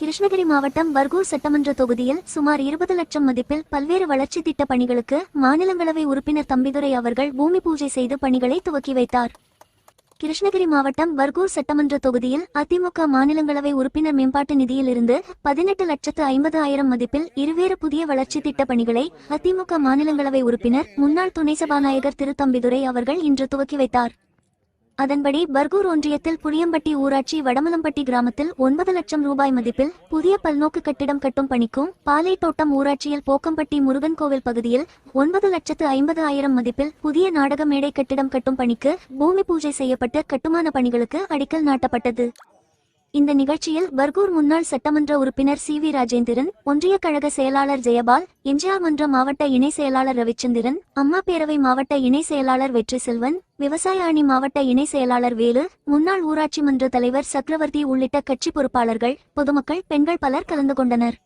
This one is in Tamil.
கிருஷ்ணகிரி மாவட்டம் வர்கூர் சட்டமன்ற தொகுதியில் சுமார் இருபது லட்சம் மதிப்பில் பல்வேறு வளர்ச்சி திட்ட பணிகளுக்கு மாநிலங்களவை உறுப்பினர் தம்பிதுரை அவர்கள் பூமி பூஜை செய்து பணிகளை துவக்கி வைத்தார். கிருஷ்ணகிரி மாவட்டம் வர்கூர் சட்டமன்ற தொகுதியில் அதிமுக மாநிலங்களவை உறுப்பினர் மேம்பாட்டு நிதியிலிருந்து பதினெட்டு லட்சத்து ஐம்பது ஆயிரம் மதிப்பில் இருவேறு புதிய வளர்ச்சி திட்ட பணிகளை அதிமுக மாநிலங்களவை உறுப்பினர் முன்னாள் துணை சபாநாயகர் திரு தம்பிதுரை அவர்கள் இன்று துவக்கி வைத்தார். அதன்படி பர்கூர் ஒன்றியத்தில் புளியம்பட்டி ஊராட்சி வடமலம்பட்டி கிராமத்தில் ஒன்பது லட்சம் ரூபாய் மதிப்பில் புதிய பல்நோக்கு கட்டிடம் கட்டும் பணிக்கும் பாலைத்தோட்டம் ஊராட்சியில் போக்கம்பட்டி முருகன் கோவில் பகுதியில் ஒன்பது லட்சத்து ஐம்பது ஆயிரம் மதிப்பில் புதிய நாடக மேடை கட்டிடம் கட்டும் பணிக்கு பூமி பூஜை செய்யப்பட்டு கட்டுமான பணிகளுக்கு அடிக்கல் நாட்டப்பட்டது. இந்த நிகழ்ச்சியில் பர்கூர் முன்னாள் சட்டமன்ற உறுப்பினர் சி வி ராஜேந்திரன் ஒன்றிய கழக செயலாளர் ஜெயபால் எம்ஜிஆர் மன்ற மாவட்ட இணை செயலாளர் ரவிச்சந்திரன் அம்மா பேரவை மாவட்ட இணை செயலாளர் வெற்றி செல்வன் விவசாய அணி மாவட்ட இணை செயலாளர் வேலு முன்னாள் ஊராட்சி மன்ற தலைவர் சக்கரவர்த்தி உள்ளிட்ட கட்சி பொறுப்பாளர்கள் பொதுமக்கள் பெண்கள் பலர் கலந்து கொண்டனர்.